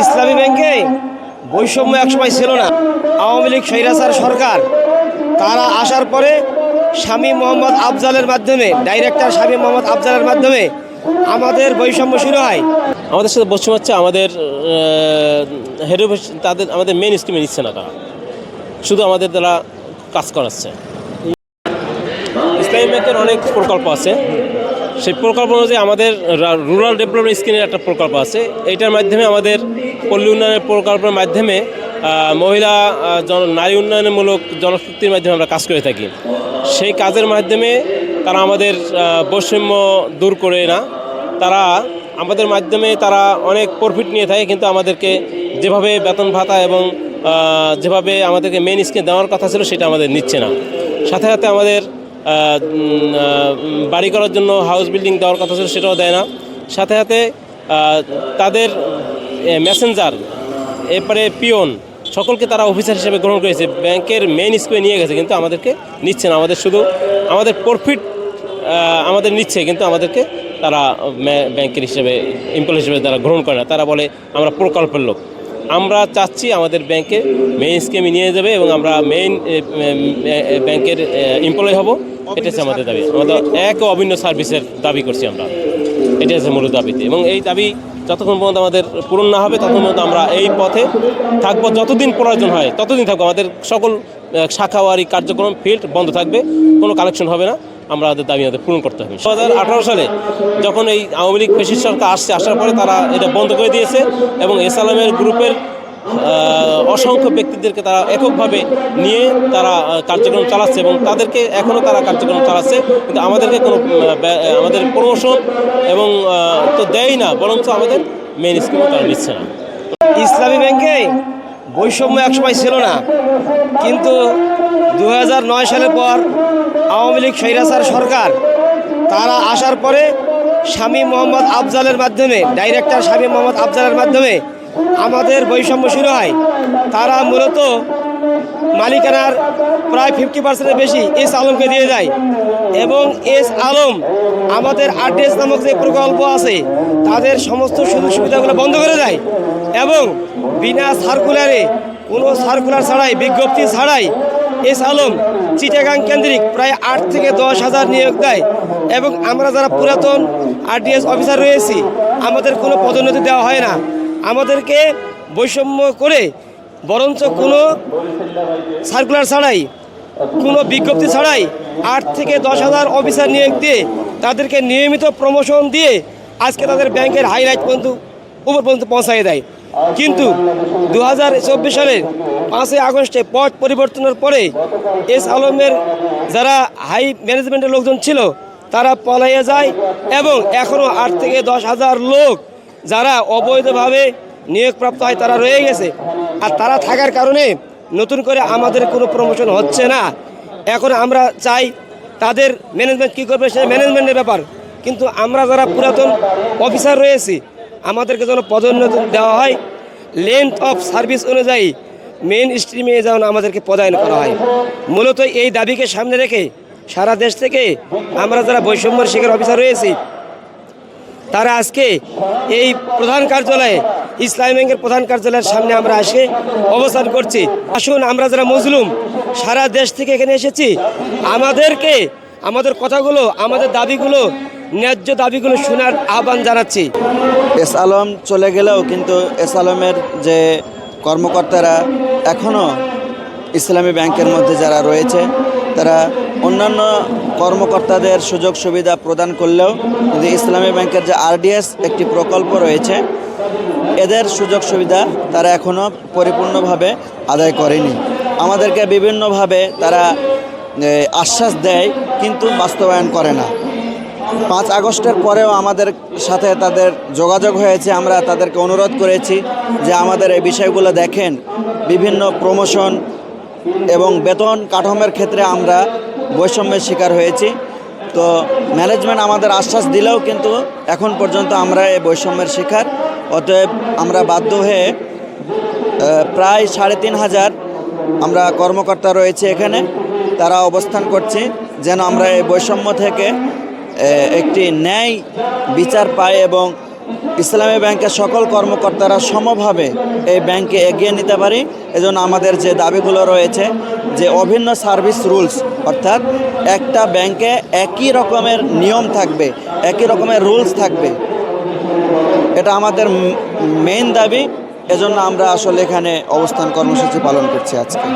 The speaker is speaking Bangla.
ইসলামী ব্যাংকে বৈষম্য একসময় ছিল না। আওয়ামী লীগ সৈরাসার সরকার, তারা আসার পরে স্বামী মোহাম্মদ আফজালের মাধ্যমে, ডাইরেক্টর স্বামী মোহাম্মদ আফজালের মাধ্যমে আমাদের বৈষম্য শুরু হয়। আমাদের সাথে বসছে হচ্ছে আমাদের হেড তাদের, আমাদের মেন স্কিমে নিচ্ছে না তারা। শুধু আমাদের দ্বারা কাজ করাচ্ছে। ইসলামী ব্যাংকের অনেক প্রকল্প আছে। সেই প্রকল্প অনুযায়ী আমাদের রুরাল ডেভেলপমেন্ট স্কিমের একটা প্রকল্প আছে। এইটার মাধ্যমে আমাদের পল্লী উন্নয়নের প্রকল্পের মাধ্যমে মহিলা জন নারী উন্নয়নমূলক জনশক্তির মাধ্যমে আমরা কাজ করে থাকি। সেই কাজের মাধ্যমে তারা আমাদের বৈষম্য দূর করে না। তারা আমাদের মাধ্যমে তারা অনেক প্রফিট নিয়ে থাকে, কিন্তু আমাদেরকে যেভাবে বেতন ভাতা এবং যেভাবে আমাদেরকে মেন স্কিম দেওয়ার কথা ছিল, সেটা আমাদের নিচ্ছে না। সাথে সাথে আমাদের বাড়ি করার জন্য হাউস বিল্ডিং দেওয়ার কথা ছিল, সেটাও দেয় না। সাথে সাথে তাদের মেসেঞ্জার এরপরে পিয়ন, সকলকে তারা অফিসার হিসেবে গ্রহণ করেছে। ব্যাংকের মেন স্কুলে নিয়ে গেছে, কিন্তু আমাদেরকে নিচ্ছে না। আমাদের শুধু, আমাদের প্রফিট আমাদের নিচ্ছে, কিন্তু আমাদেরকে তারা ব্যাংকের হিসেবে এমপ্লয় হিসেবে তারা গ্রহণ করে না। তারা বলে, আমরা প্রকল্পের লোক। আমরা চাচ্ছি আমাদের ব্যাংকে মেইন স্কিমে নিয়ে যাবে এবং আমরা মেইন ব্যাংকের এমপ্লয় হব। এটা হচ্ছে আমাদের দাবি। আমাদের এক অভিন্ন সার্ভিসের দাবি করছি আমরা। এটা হচ্ছে মূল দাবিতে। এবং এই দাবি যতক্ষণ পর্যন্ত আমাদের পূরণ না হবে, ততক্ষণ পর্যন্ত আমরা এই পথে থাকব। যতদিন প্রয়োজন হয়, ততদিন থাকব। আমাদের সকল শাখাওয়ারি কার্যক্রম ফিল্ড বন্ধ থাকবে। কোনো কালেকশন হবে না। আমরা আমাদের দাবি আমাদের পূরণ করতে হবে। দু হাজার আঠারো সালে যখন এই আওয়ামী লীগ পেশির সরকার আসছে, আসার পরে তারা এটা বন্ধ করে দিয়েছে এবং এসালামের গ্রুপের অসংখ্য ব্যক্তিদেরকে তারা এককভাবে নিয়ে তারা কার্যক্রম চালাচ্ছে এবং তাদেরকে এখনও তারা কার্যক্রম চালাচ্ছে। কিন্তু আমাদেরকে কোনো আমাদের প্রমোশন এবং তো দেয়ই না, বরঞ্চ আমাদের মেন স্কিমও তারা নিচ্ছে না। ইসলামী ব্যাংকে বৈষম্য একসময় ছিল না। কিন্তু দু সালের পর আওয়ামী লীগ সৈরাসার সরকার, তারা আসার পরে স্বামী মোহাম্মদ আফজালের মাধ্যমে, ডাইরেক্টর স্বামী মোহাম্মদ আফজালের মাধ্যমে আমাদের বৈষম্য শুরু হয়। তারা মূলত মালিকানার প্রায় ফিফটি পার্সেন্টের বেশি এস আলমকে দিয়ে যায় এবং এস আলম আমাদের আরডিএস নামক যে প্রকল্প আছে, তাদের সমস্ত সুযোগ সুবিধাগুলো বন্ধ করে দেয়। এবং বিনা সার্কুলারে কোনো সার্কুলার ছাড়াই, বিজ্ঞপ্তি ছাড়াই এস আলম চিটাগাং কেন্দ্রিক প্রায় আট থেকে দশ হাজার নিয়োগ দেয় এবং আমরা যারা পুরাতন আরডিএস অফিসার রয়েছি, আমাদের কোনো পদোন্নতি দেওয়া হয় না। আমাদেরকে বৈষম্য করে বরঞ্চ কোনো সার্কুলার ছাড়াই, কোনো বিজ্ঞপ্তি ছাড়াই আট থেকে দশ হাজার অফিসার নিয়োগ দিয়ে তাদেরকে নিয়মিত প্রমোশন দিয়ে আজকে তাদের ব্যাংকের হাইলাইট পর্যন্ত, উপর পর্যন্ত পৌঁছায় দেয়। কিন্তু দু হাজার চব্বিশ সালের পাঁচই আগস্টে পথ পরিবর্তনের পরে এস আলমের যারা হাই ম্যানেজমেন্টের লোকজন ছিল, তারা পলাইয়ে যায় এবং এখনও আট থেকে দশ হাজার লোক যারা অবৈধভাবে নিয়োগপ্রাপ্ত হয়, তারা রয়ে গেছে। আর তারা থাকার কারণে নতুন করে আমাদের কোনো প্রমোশন হচ্ছে না। এখন আমরা চাই তাদের ম্যানেজমেন্ট কী করবে সে ম্যানেজমেন্টের ব্যাপার। কিন্তু আমরা যারা পুরাতন অফিসার রয়েছি আমাদেরকে যেন পদোন্নতি দেওয়া হয় লেন্থ অফ সার্ভিস অনুযায়ী মেন স্ট্রিমে যেন আমাদেরকে পদায়ন করা হয়। মূলত এই দাবিকে সামনে রেখে সারা দেশ থেকে আমরা যারা বৈষম্যের শিকার অফিসার রয়েছি, তারা আজকে এই প্রধান কার্যালয়ে, ইসলামী ব্যাংকের প্রধান কার্যালয়ের সামনে আমরা আসে অবস্থান করছি। আসুন আমরা যারা মজলুম, সারা দেশ থেকে এখানে এসেছি, আমাদেরকে, আমাদের কথাগুলো, আমাদের দাবিগুলো ন্যায্য দাবিগুলো শোনার আহ্বান জানাচ্ছি। এস আলম চলে গেলেও কিন্তু এস আলমের যে কর্মকর্তারা এখনও ইসলামী ব্যাংকের মধ্যে যারা রয়েছে, তারা অন্যান্য কর্মকর্তাদের সুযোগ সুবিধা প্রদান করলেও কিন্তু ইসলামী ব্যাংকের যে আরডিএস একটি প্রকল্প রয়েছে, এদের সুযোগ সুবিধা তারা এখনও পরিপূর্ণভাবে আদায় করেনি। আমাদেরকে বিভিন্নভাবে তারা আশ্বাস দেয়, কিন্তু বাস্তবায়ন করে না। পাঁচ আগস্টের পরেও আমাদের সাথে তাদের যোগাযোগ হয়েছে। আমরা তাদেরকে অনুরোধ করেছি যে আমাদের এই বিষয়গুলো দেখেন। বিভিন্ন প্রমোশন এবং বেতন কাঠামোর ক্ষেত্রে আমরা বৈষম্যের শিকার হয়েছি। তো ম্যানেজমেন্ট আমাদের আশ্বাস দিলেও কিন্তু এখন পর্যন্ত আমরা এই বৈষম্যের শিকার। অতএব আমরা বাধ্য হয়ে প্রায় সাড়ে তিন হাজার আমরা কর্মকর্তা রয়েছে এখানে। তারা অবস্থান করছে যেন আমরা এই বৈষম্য থেকে একটি ন্যায় বিচার পায় এবং ইসলামী ব্যাংকের সকল কর্মকর্তারা সমভাবে এই ব্যাংকে এগিয়ে নিতে পারি। এজন্য আমাদের যে দাবিগুলো রয়েছে যে অভিন্ন সার্ভিস রুলস, অর্থাৎ একটা ব্যাংকে একই রকমের নিয়ম থাকবে, একই রকমের রুলস থাকবে। এটা আমাদের মেইন দাবি। এজন্য আমরা আসলে এখানে অবস্থান কর্মসূচি পালন করছি আজকে।